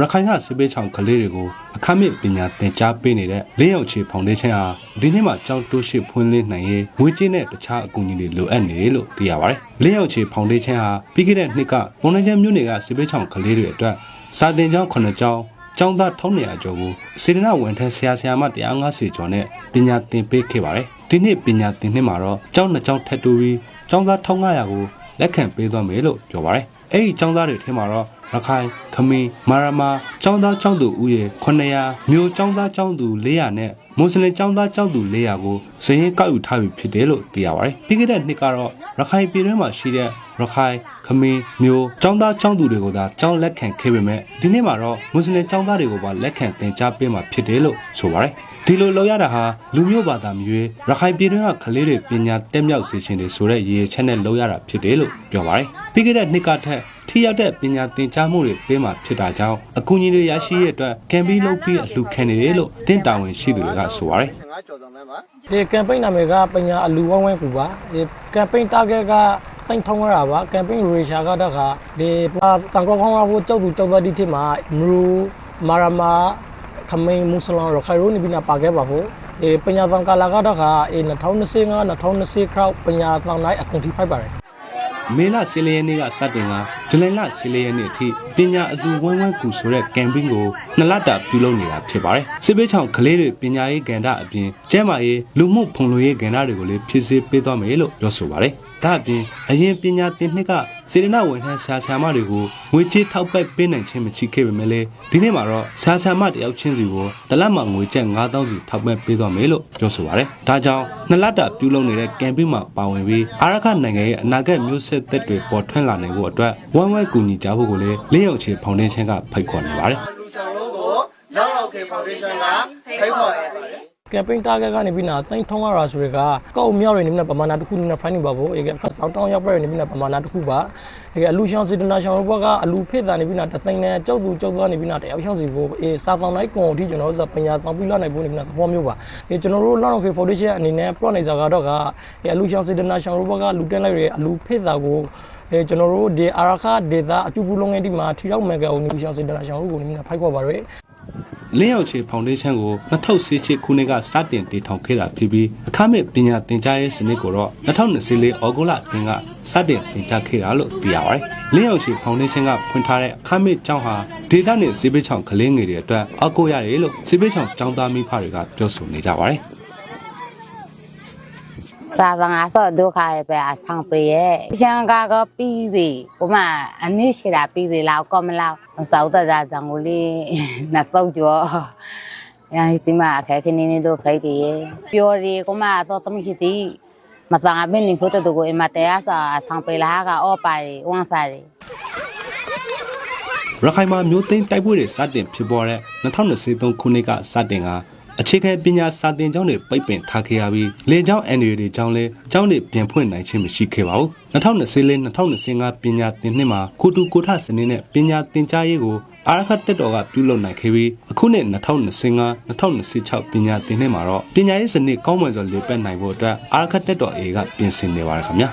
ရခိုင်ကစစ်ပေးချောင်ကလေးတွေကိုအခမဲ့ပညာသင်ကြားပေးနေတဲ့လင်းရောက်ချေဖောင်ဒေးရှင်းဟာဒီနေ့မှာကျောင်းတိုးရှိဖွင့်လှစ်နိုင်ရေးငွေကြေးနဲ့တခြားအကူအညီတွေလိုအပ်နေတယ်လို့သိရပါတယ်။လင်းရောက်ချေဖောင်ဒေးရှင်းဟာပြီးခဲ့တဲ့နှစ်ကပုံနှချမ်းမြို့နယ်ကစစ်ပေးချောင်ကလေးတွေအတွက်စာသင်ကျောင်း9ကျောင်းကျောင်းသား1900ကျော်ကိုစေတနာဝန်ထမ်းဆရာဆရာမ150ကျော်နဲ့ပညာသင်ပေးခဲ့ပါတယ်။ဒီနေ့ပညာသင်နှစ်မှာတော့ကျောင်းနှစ်ကျောင်းထပ်တိုးပြီးကျောင်းသား1500ကိုလက်ခံပေးသွားမယ်လို့ပြောပါတယ်။အဲ့ဒီကျောင်းသားတွေထဲမှာတော့ ရခိုင်ခမင်းမာရမာကျောင်းသားကျောင်းသူဦးရေ900မြို့ကျောင်းသားကျောင်းသူ400နဲ့မွတ်စလင်ကျောင်းသားကျောင်းသူ400ကိုစရင်ကောက်ယူထားပြီဖြစ်တယ်လို့သိရပါတယ်။ပြီးခဲ့တဲ့နှစ်ကတော့ရခိုင်ပြည်တွင်းမှာရှိတဲ့ရခိုင်ခမင်းမျိုးကျောင်းသားကျောင်းသူတွေကိုသာကျောင်းလက်ခံခဲ့ပေမဲ့ဒီနေ့မှာတော့မွတ်စလင်ကျောင်းသားတွေကိုပါလက်ခံသင်ကြားပေးမှာဖြစ်တယ်လို့ဆိုပါတယ်။ဒီလိုလောက်ရတာဟာလူမျိုးဘာသာမျိုးရခိုင်ပြည်တွင်းကကလေးတွေပညာတက်မြောက်စေခြင်းတွေဆိုတဲ့ရည်ရွယ်ချက်နဲ့လောက်ရတာဖြစ်တယ်လို့ပြောပါတယ်။ပြီးခဲ့တဲ့နှစ်ကထက် ထိရောက်တဲ့ပညာသင်ကြားမှုတွေပေးမှဖြစ်တာကြောင့်အကူအညီတွေရရှိရတဲ့အတွက်ကမ်ပင်းလုပ်ပြီးအလှူခံနေတယ်လို့တင်တာဝန်ရှိသူတွေကဆိုပါတယ်ငါကြော်ဆောင်တန်းပါဒီကမ်ပိန်းနာမည်ကပညာအလူဝမ်းဝဲကူပါဒီကမ်ပိန်း target ကတိုင်းထောင်းရတာပါကမ်ပိန်းရေရှာကတခါဒီတန်ကောခေါင်းဝကြောက်သူကြောက်တဲ့ဒီထစ်မှာမရူမာရမာခမိန်မုစလန်ရခိုင်ရိုနေပြီးနာပါခဲ့ပါဖို့ဒီပညာသံကာလာကတခါအဲ2025 2020ခရောက်ပညာသံနိုင်အကုန်ထိဖိုက်ပါတယ်မေလ10ရက်နေ့ကစတင်က ဇူလိုင်လ10ရက်နေ့အထိပညာအလူဝမ်းဝမ်းကူဆိုတဲ့ကမ်ပိန်းကိုနှစ်လတာပြုလုပ်နေတာဖြစ်ပါတယ်။စစ်ပေးချောင်ကလေးတွေပညာရေးကဏ္ဍအပြင်ကျန်းမာရေးလူမှုဖုံလုံရေးကဏ္ဍတွေကိုလည်းဖြစ်စေပေးသွားမယ်လို့ပြောဆိုပါတယ်။ဒါအပြင်အရင်ပညာသင်နှစ်ကစေတနာဝန်ထမ်းဆရာဆရာမတွေကိုငွေကြေးထောက်ပံ့ပေးနိုင်ခြင်းမရှိခဲ့ပေမဲ့လည်းဒီနေ့မှာတော့ဆရာဆရာမတယောက်ချင်းစီကိုတစ်လမှငွေကျပ်9000စီထောက်ပံ့ပေးသွားမယ်လို့ပြောဆိုပါတယ်။ဒါကြောင့်နှစ်လတာပြုလုပ်နေတဲ့ကမ်ပိန်းမှာပါဝင်ပြီးအာရခနိုင်ငံရဲ့အနာဂတ်မျိုးဆက်သက်တွေပေါ်ထွန်းလာနိုင်ဖို့အတွက်ဝမ်းဝဲကူညီကြဖို့ကိုလည်းလင်းရောက်ချေဖောင်ဒေးရှင်းကဖိတ်ခေါ်နေပါတယ်။လူဆောင်တို့ကိုလောက်လောက်ကေဖောင်ဒေးရှင်းကဖိတ်ခေါ်ရပါတယ် ကမ်ပိန်း target ကနေပြီးနာတိုင်းထောင်းရတာဆိုတဲ့ကကောက်မြောက်ရနေပြီးနာပမာဏတစ်ခုနဲ့ find ပါဖို့အေကတောက်တောင်းရောက်ပြရနေပြီးနာပမာဏတစ်ခုပါအေကအလူရှောင်းစေတနာရှောင်းဘက်ကအလူဖိတ်တာနေပြီးနာတသိန်းနဲ့ကြောက်သူကြောက်သွားနေပြီးနာတယောက်ရှောင်းစီဖို့အေစာပေါင်းလိုက်ကွန်အထိကျွန်တော်တို့ပညာတောင်းပြီးလာနိုင်ဖို့နေပြီးနာသဘောမျိုးပါအေကျွန်တော်တို့လောက်တော့ခေ foundation အနေနဲ့ pro နေစားကတော့ကအလူရှောင်းစေတနာရှောင်းဘက်ကလူတက်လိုက်ရအလူဖိတ်တာကိုအဲကျွန်တော်တို့ဒီအာရခဒေတာအတူပူလုံးငယ်ဒီမှာထီရောက်မယ်ကောင်နီရှောင်းစေတနာရှောင်းကိုနေပြီးနာဖိုက်ခေါ်ပါရယ် လင်းရောက်ချေဖောင်ဒေးရှင်းကို2018ခုနှစ်ကစတင်တည်ထောင်ခဲ့တာဖြစ်ပြီးအခမဲ့ပညာသင်ကြားရေးစနစ်ကိုတော့2024ဩဂုတ်လအတွင်းကစတင်သင်ကြားခဲ့တာလို့သိရပါတယ်။လင်းရောက်ချေဖောင်ဒေးရှင်းကဖွင့်ထားတဲ့အခမဲ့ကျောင်းဟာဒေတာနဲ့စေဘေးချောင်ကလေးငယ်တွေအတွက်အကူရတယ်လို့စေဘေးချောင်ကျောင်းသားမိဖတွေကပြောဆိုနေကြပါတယ်။ စာပငါဆော့ဒုက္ခရဲ့ပဲအဆောင်ပြေရဲ့ရှန်ကာကပြီးပြီကိုမအနည်းရှိတာပြီးပြီလောက်ကောမလောက်စောက်တတာဇံကိုလေးနှစ်တော့ကျော်ရန်ဒီမှာအခက်ခင်းနေတို့ဖိုက်တည်ရဲ့ပြောရီကိုမတော့တမရှိသေးမတန်အမင်းနေဖို့တကိုအမတရားစာအဆောင်ပြေလာကအော်ပါရီဝမ်ဖာရီရခိုင်မှာမျိုးသိန်းတိုက်ပွဲတွေစတင်ဖြစ်ပေါ်တဲ့2023ခုနှစ်ကစတင်က အခြေခံပညာစာသင်ကျောင်းတွေပိတ်ပင်ထားခဲ့ရပြီးလေကျောင်းအန်ရီတွေကျောင်းလဲကျောင်းတွေပြန်ဖွင့်နိုင်ခြင်းမရှိခဲ့ပါဘူး2024 2025ပညာသင်နှစ်မှာကိုတူကိုထစနစ်နဲ့ပညာသင်ကြားရေးကိုအာရခတ်တက်တော်ကပြုလုပ်နိုင်ခဲ့ပြီးအခုနှစ်2025 2026ပညာသင်နှစ်မှာတော့ပညာရေးစနစ်ကောင်းမွန်စွာလေပတ်နိုင်ဖို့အတွက်အာရခတ်တက်တော် A ကပြင်ဆင်နေပါတယ်ခင်ဗျာ